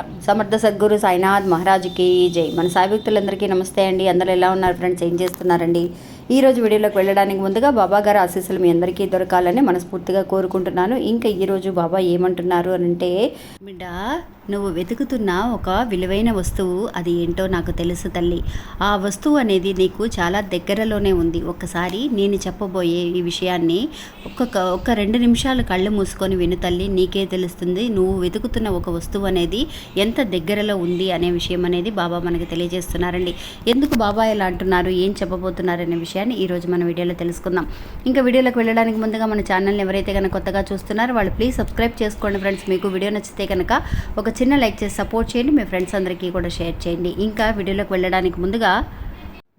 సాయిరామ్ సమర్థ సద్గురు సాయినాథ్ మహారాజుకి జై. మన సాయభక్తులందరికీ నమస్తే అండి. అందరూ ఎలా ఉన్నారు ఫ్రెండ్స్? ఏం చేస్తున్నారండి? ఈ రోజు వీడియోలోకి వెళ్ళడానికి ముందుగా బాబా గారి ఆశీస్సులు మీ అందరికీ దొరకాలని మనస్ఫూర్తిగా కోరుకుంటున్నాను. ఇంకా ఈ రోజు బాబా ఏమంటున్నారు అని అంటే బిడ్డ నువ్వు వెతుకుతున్న ఒక విలువైన వస్తువు అది ఏంటో నాకు తెలుసు తల్లి. ఆ వస్తువు అనేది నీకు చాలా దగ్గరలోనే ఉంది. ఒక్కసారి నేను చెప్పబోయే ఈ విషయాన్ని ఒక్కొక్క ఒక్క రెండు నిమిషాలు కళ్ళు మూసుకొని విను తల్లి. నీకే తెలుస్తుంది నువ్వు వెతుకుతున్న ఒక వస్తువు అనేది ఎంత దగ్గరలో ఉంది అనే విషయం అనేది బాబా మనకి తెలియజేస్తున్నారండి. ఎందుకు బాబా ఇలా అంటున్నారు? ఏం చెప్పబోతున్నారు అనే విషయాన్ని ఈరోజు మన వీడియోలో తెలుసుకుందాం. ఇంకా వీడియోలోకి వెళ్ళడానికి ముందుగా మన ఛానల్ని ఎవరైతే కనుక కొత్తగా చూస్తున్నారో వాళ్ళు ప్లీజ్ సబ్స్క్రైబ్ చేసుకోండి ఫ్రెండ్స్. మీకు వీడియో నచ్చితే కనుక ఒక చిన్న లైక్ చేసి సపోర్ట్ చేయండి. మీ ఫ్రెండ్స్ అందరికీ కూడా షేర్ చేయండి. ఇంకా వీడియోలోకి వెళ్ళడానికి ముందుగా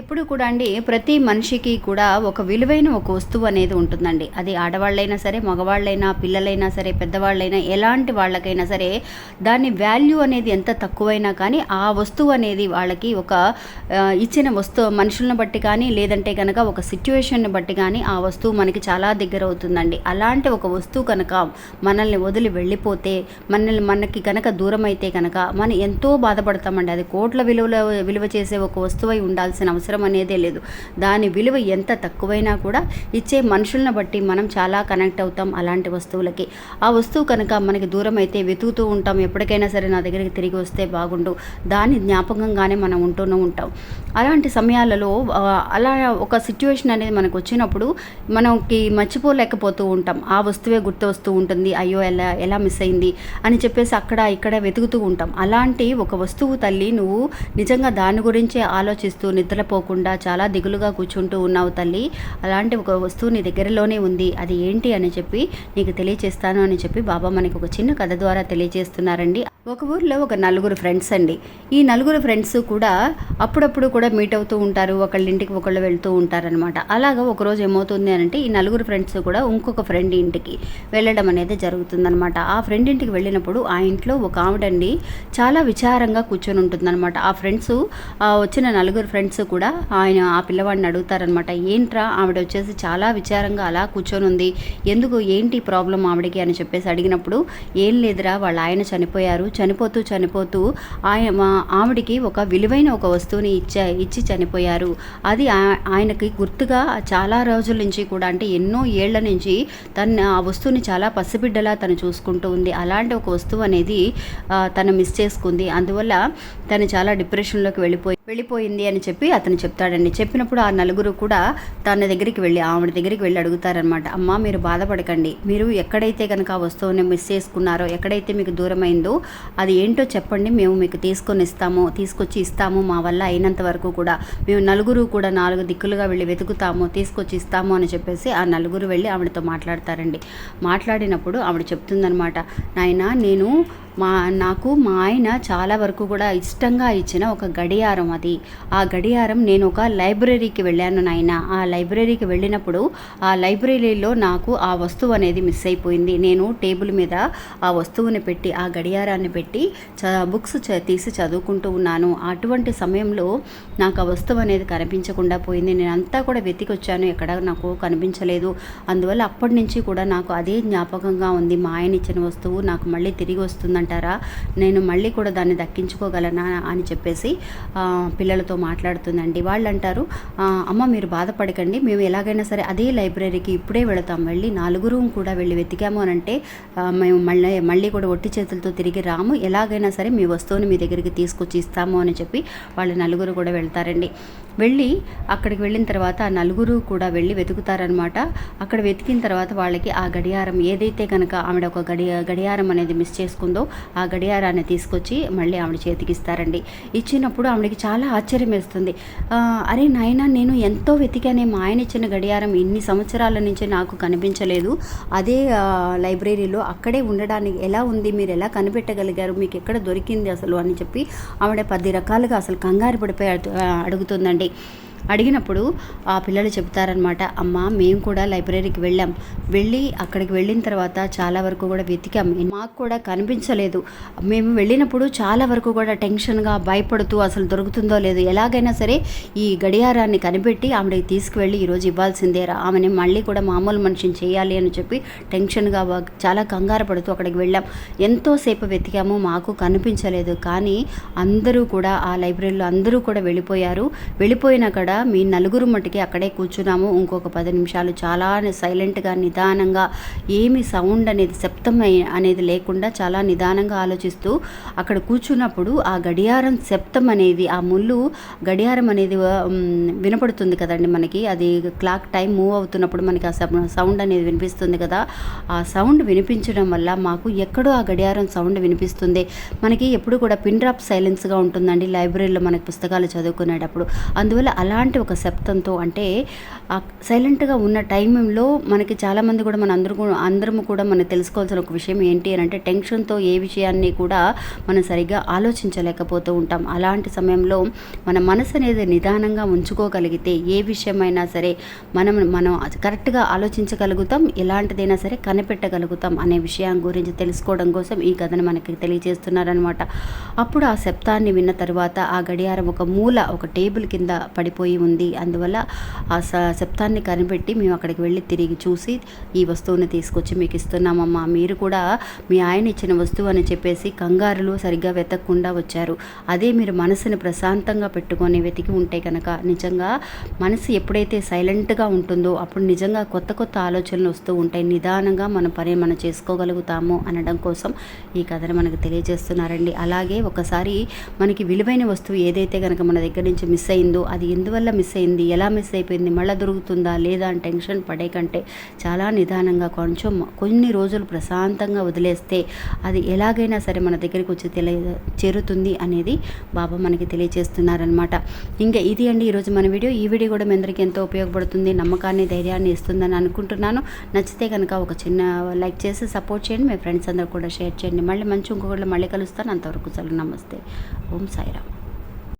ఎప్పుడు కూడా అండి ప్రతి మనిషికి కూడా ఒక విలువైన ఒక వస్తువు అనేది ఉంటుందండి. అది ఆడవాళ్ళైనా సరే మగవాళ్ళైనా పిల్లలైనా సరే పెద్దవాళ్ళైనా ఎలాంటి వాళ్ళకైనా సరే దాని వాల్యూ అనేది ఎంత తక్కువైనా కానీ ఆ వస్తువు అనేది వాళ్ళకి ఒక ఇచ్చిన వస్తువు మనుషులను బట్టి కానీ లేదంటే కనుక ఒక సిచ్యువేషన్ని బట్టి కానీ ఆ వస్తువు మనకి చాలా దగ్గర అవుతుందండి. అలాంటి ఒక వస్తువు కనుక మనల్ని వదిలి వెళ్ళిపోతే మనల్ని మనకి కనుక దూరం అయితే కనుక మనం ఎంతో బాధపడతామండి. అది కోట్ల విలువలో విలువ చేసే ఒక వస్తువై ఉండాల్సిన అవసరం అవసరం అనేదే లేదు. దాని విలువ ఎంత తక్కువైనా కూడా ఇచ్చే మనుషులను బట్టి మనం చాలా కనెక్ట్ అవుతాం అలాంటి వస్తువులకి. ఆ వస్తువు కనుక మనకి దూరం అయితే వెతుకుతూ ఉంటాం ఎప్పటికైనా సరే నా దగ్గరికి తిరిగి వస్తే బాగుండు. దాని జ్ఞాపకంగానే మనం ఉంటూనే ఉంటాం. అలాంటి సమయాలలో అలా ఒక సిచ్యువేషన్ అనేది మనకు వచ్చినప్పుడు మనకి మర్చిపోలేకపోతూ ఉంటాం. ఆ వస్తువే గుర్తు వస్తూ ఉంటుంది అయ్యో ఎలా ఎలా మిస్ అయింది అని చెప్పేసి అక్కడ ఇక్కడ వెతుకుతూ ఉంటాం. అలాంటి ఒక వస్తువు తల్లి నువ్వు నిజంగా దాని గురించే ఆలోచిస్తూ నిద్రపోకుండా చాలా దిగులుగా కూర్చుంటూ ఉన్నావు తల్లి. అలాంటి ఒక వస్తువు నీ దగ్గరలోనే ఉంది. అది ఏంటి అని చెప్పి నీకు తెలియచేస్తాను అని చెప్పి బాబా మనకి ఒక చిన్న కథ ద్వారా తెలియజేస్తున్నారండి ఒక ఊర్లో ఒక నలుగురు ఫ్రెండ్స్ అండి. ఈ నలుగురు ఫ్రెండ్స్ కూడా అప్పుడప్పుడు కూడా మీట్ అవుతూ ఉంటారు. ఒకళ్ళ ఇంటికి ఒకళ్ళు వెళ్తూ ఉంటారనమాట అలాగా ఒకరోజు ఏమవుతుంది అని అంటే ఈ నలుగురు ఫ్రెండ్స్ కూడా ఇంకొక ఫ్రెండ్ ఇంటికి వెళ్ళడం అనేది జరుగుతుందనమాట ఆ ఫ్రెండ్ ఇంటికి వెళ్ళినప్పుడు ఆ ఇంట్లో ఒక ఆవిడండి చాలా విచారంగా కూర్చొని ఉంటుందన్నమాట ఆ ఫ్రెండ్స్ ఆ వచ్చిన నలుగురు ఫ్రెండ్స్ కూడా కూడా ఆయన ఆ పిల్లవాడిని అడుగుతారనమాట ఏంట్రా ఆవిడ వచ్చేసి చాలా విచారంగా అలా కూర్చొని ఉంది ఎందుకు ఏంటి ప్రాబ్లం ఆవిడకి? అని చెప్పేసి అడిగినప్పుడు ఏం లేదురా వాళ్ళ ఆయన చనిపోయారు చనిపోతూ చనిపోతూ ఆయన మా- ఆవిడికి ఒక విలువైన ఒక వస్తువుని ఇచ్చా ఇచ్చి చనిపోయారు. అది ఆ- ఆయనకి గుర్తుగా చాలా రోజుల నుంచి కూడా అంటే ఎన్నో ఏళ్ళ నుంచి తను ఆ వస్తువుని చాలా పసిబిడ్డలా తను చూసుకుంటూ ఉంది. అలాంటి ఒక వస్తువు అనేది తను మిస్ చేసుకుంది. అందువల్ల తను చాలా డిప్రెషన్లోకి వెళ్ళిపోయి వెళ్ళిపోయింది అని చెప్పి అతను చెప్తాడండి. చెప్పినప్పుడు ఆ నలుగురు కూడా తన దగ్గరికి వెళ్ళి ఆవిడ దగ్గరికి వెళ్ళి అడుగుతారనమాట అమ్మ మీరు బాధపడకండి. మీరు ఎక్కడైతే కనుక ఆ వస్తువుని మిస్ చేసుకున్నారో ఎక్కడైతే మీకు దూరమైందో అది ఏంటో చెప్పండి. మేము మీకు తీసుకొని ఇస్తాము తీసుకొచ్చి ఇస్తాము మా వల్ల అయినంత వరకు కూడా. మేము నలుగురు కూడా నాలుగు దిక్కులుగా వెళ్ళి వెతుకుతాము తీసుకొచ్చి ఇస్తాము అని చెప్పేసి ఆ నలుగురు వెళ్ళి ఆవిడతో మాట్లాడతారండి. మాట్లాడినప్పుడు ఆవిడ చెప్తుందనమాట నాయన నేను మా నాకు మా ఆయన చాలా వరకు కూడా ఇష్టంగా ఇచ్చిన ఒక గడియారం అది. ఆ గడియారం నేను ఒక లైబ్రరీకి వెళ్ళాను నాయన. ఆ లైబ్రరీకి వెళ్ళినప్పుడు ఆ లైబ్రరీలో నాకు ఆ వస్తువు అనేది మిస్ అయిపోయింది. నేను టేబుల్ మీద ఆ వస్తువుని పెట్టి ఆ గడియారాన్ని పెట్టి చ బుక్స్ చ తీసి చదువుకుంటూ ఉన్నాను. అటువంటి సమయంలో నాకు ఆ వస్తువు అనేది కనిపించకుండా పోయింది. నేను అంతా కూడా వెతికొచ్చాను. ఎక్కడ నాకు కనిపించలేదు. అందువల్ల అప్పటి నుంచి కూడా నాకు అదే జ్ఞాపకంగా ఉంది. మా ఆయన ఇచ్చిన వస్తువు నాకు మళ్ళీ తిరిగి వస్తుందంటే అంటారా? నేను మళ్ళీ కూడా దాన్ని దక్కించుకోగలనా అని చెప్పేసి పిల్లలతో మాట్లాడుతుందండి. వాళ్ళు అంటారు అమ్మ మీరు బాధపడకండి. మేము ఎలాగైనా సరే అదే లైబ్రరీకి ఇప్పుడే వెళతాం. వెళ్ళి నాలుగురు కూడా వెళ్ళి వెతికాము అని అంటే మేము మళ్ళీ మళ్ళీ కూడా ఒట్టి చేతులతో తిరిగి రాము. ఎలాగైనా సరే మీ వస్తువుని మీ దగ్గరికి తీసుకొచ్చి ఇస్తాము అని చెప్పి వాళ్ళు నలుగురు కూడా వెళ్తారండి. వెళ్ళి అక్కడికి వెళ్ళిన తర్వాత ఆ నలుగురు కూడా వెళ్ళి వెతుకుతారనమాట అక్కడ వెతికిన తర్వాత వాళ్ళకి ఆ గడియారం ఏదైతే కనుక ఆవిడ ఒక గడియ గడియారం అనేది మిస్ చేసుకుందో ఆ గడియారాన్ని తీసుకొచ్చి మళ్ళీ ఆవిడ చేతికి ఇస్తారండి. ఇచ్చినప్పుడు ఆవిడకి చాలా ఆశ్చర్యం వేస్తుంది. అరే నాయన నేను ఎంతో వెతికానే మా ఆయన ఇచ్చిన గడియారం ఇన్ని సంవత్సరాల నుంచి నాకు కనిపించలేదు. అదే లైబ్రరీలో అక్కడే ఉండడానికి ఎలా ఉంది? మీరు ఎలా కనిపెట్టగలిగారు? మీకు ఎక్కడ దొరికింది అసలు? అని చెప్పి ఆవిడ పది రకాలుగా అసలు కంగారు పడిపోయి అడుగుతుందండి. ఆ, అడుగుతుందండి అడిగినప్పుడు ఆ పిల్లలు చెప్తారనమాట అమ్మ మేము కూడా లైబ్రరీకి వెళ్ళాం. వెళ్ళి అక్కడికి వెళ్ళిన తర్వాత చాలా వరకు కూడా వెతికాం. మాకు కూడా కనిపించలేదు. మేము వెళ్ళినప్పుడు చాలా వరకు కూడా టెన్షన్గా భయపడుతూ అసలు దొరుకుతుందో లేదో ఎలాగైనా సరే ఈ గడియారాన్ని కనిపెట్టి ఆమెకి తీసుకువెళ్ళి ఈరోజు ఇవ్వాల్సిందేరా ఆమెని మళ్ళీ కూడా మామూలు మనిషిని చేయాలి అని చెప్పి టెన్షన్గా చాలా కంగారు పడుతూ అక్కడికి వెళ్ళాం. ఎంతోసేపు వెతికాము మాకు కనిపించలేదు. కానీ అందరూ కూడా ఆ లైబ్రరీలో అందరూ కూడా వెళ్ళిపోయారు. వెళ్ళిపోయిన అక్కడ మీ నలుగురు మటుకి అక్కడే కూర్చున్నాము. ఇంకొక పది నిమిషాలు చాలా సైలెంట్గా నిదానంగా ఏమి సౌండ్ అనేది శబ్దం అనేది లేకుండా చాలా నిదానంగా ఆలోచిస్తూ అక్కడ కూర్చున్నప్పుడు ఆ గడియారం శబ్దం అనేది ఆ ముళ్ళు గడియారం అనేది వినపడుతుంది కదండి మనకి. అది క్లాక్ టైం మూవ్ అవుతున్నప్పుడు మనకి ఆ సబ్- సౌండ్ అనేది వినిపిస్తుంది కదా. ఆ సౌండ్ వినిపించడం వల్ల మాకు ఎక్కడో ఆ గడియారం సౌండ్ వినిపిస్తుంది. మనకి ఎప్పుడు కూడా పిన్ డ్రాప్ సైలెన్స్గా ఉంటుందండి లైబ్రరీలో మనకి పుస్తకాలు చదువుకునేటప్పుడు. అందువల్ల అలా అలాంటి ఒక శబ్దంతో అంటే సైలెంట్గా ఉన్న టైంలో మనకి చాలామంది కూడా మన అందరూ అందరము కూడా మనం తెలుసుకోవాల్సిన ఒక విషయం ఏంటి అని అంటే టెన్షన్తో ఏ విషయాన్ని కూడా మనం సరిగ్గా ఆలోచించలేకపోతూ ఉంటాం. అలాంటి సమయంలో మన మనసు అనేది నిదానంగా ఉంచుకోగలిగితే ఏ విషయమైనా సరే మనం మనం కరెక్ట్గా ఆలోచించగలుగుతాం ఎలాంటిదైనా సరే కనిపెట్టగలుగుతాం అనే విషయం గురించి తెలుసుకోవడం కోసం ఈ కథను మనకి తెలియజేస్తున్నారనమాట అప్పుడు ఆ శబ్దాన్ని విన్న తర్వాత ఆ గడియారం ఒక మూల ఒక టేబుల్ కింద పడిపోయి ఉంది. అందువల్ల ఆ స శబ్దాన్ని కనిపెట్టి మేము అక్కడికి వెళ్ళి తిరిగి చూసి ఈ వస్తువుని తీసుకొచ్చి మీకు ఇస్తున్నామమ్మా. మీరు కూడా మీ ఆయన ఇచ్చిన వస్తువు అని చెప్పేసి కంగారులు సరిగ్గా వెతకకుండా వచ్చారు. అదే మీరు మనసుని ప్రశాంతంగా పెట్టుకొని వెతికి ఉంటే కనుక నిజంగా మనసు ఎప్పుడైతే సైలెంట్గా ఉంటుందో అప్పుడు నిజంగా కొత్త కొత్త ఆలోచనలు వస్తూ ఉంటాయి. నిదానంగా మన పని మనం చేసుకోగలుగుతాము అనడం కోసం ఈ కథను మనకు తెలియజేస్తున్నారండి. అలాగే ఒకసారి మనకి విలువైన వస్తువు ఏదైతే కనుక మన దగ్గర నుంచి మిస్ అయిందో అది ఎందువల్ల వల్ల మిస్ అయింది. ఎలా మిస్ అయిపోయింది? మళ్ళీ దొరుకుతుందా? లేదా? అని టెన్షన్ పడే కంటే చాలా నిదానంగా కొంచెం కొన్ని రోజులు ప్రశాంతంగా వదిలేస్తే అది ఎలాగైనా సరే మన దగ్గరికి వచ్చి తెలియ చేరుతుంది అనేది బాబా మనకి తెలియజేస్తున్నారనమాట ఇంకా ఇది అండి ఈరోజు మన వీడియో. ఈ వీడియో కూడా మీ అందరికీ ఎంతో ఉపయోగపడుతుంది నమ్మకాన్ని ధైర్యాన్ని ఇస్తుందని అనుకుంటున్నాను. నచ్చితే కనుక ఒక చిన్న లైక్ చేసి సపోర్ట్ చేయండి. మీ ఫ్రెండ్స్ అందరూ కూడా షేర్ చేయండి. మళ్ళీ మంచి ఇంకొకళ్ళు మళ్ళీ కలుస్తాను. అంతవరకు సెలవు. నమస్తే. ఓం సాయిరామ్.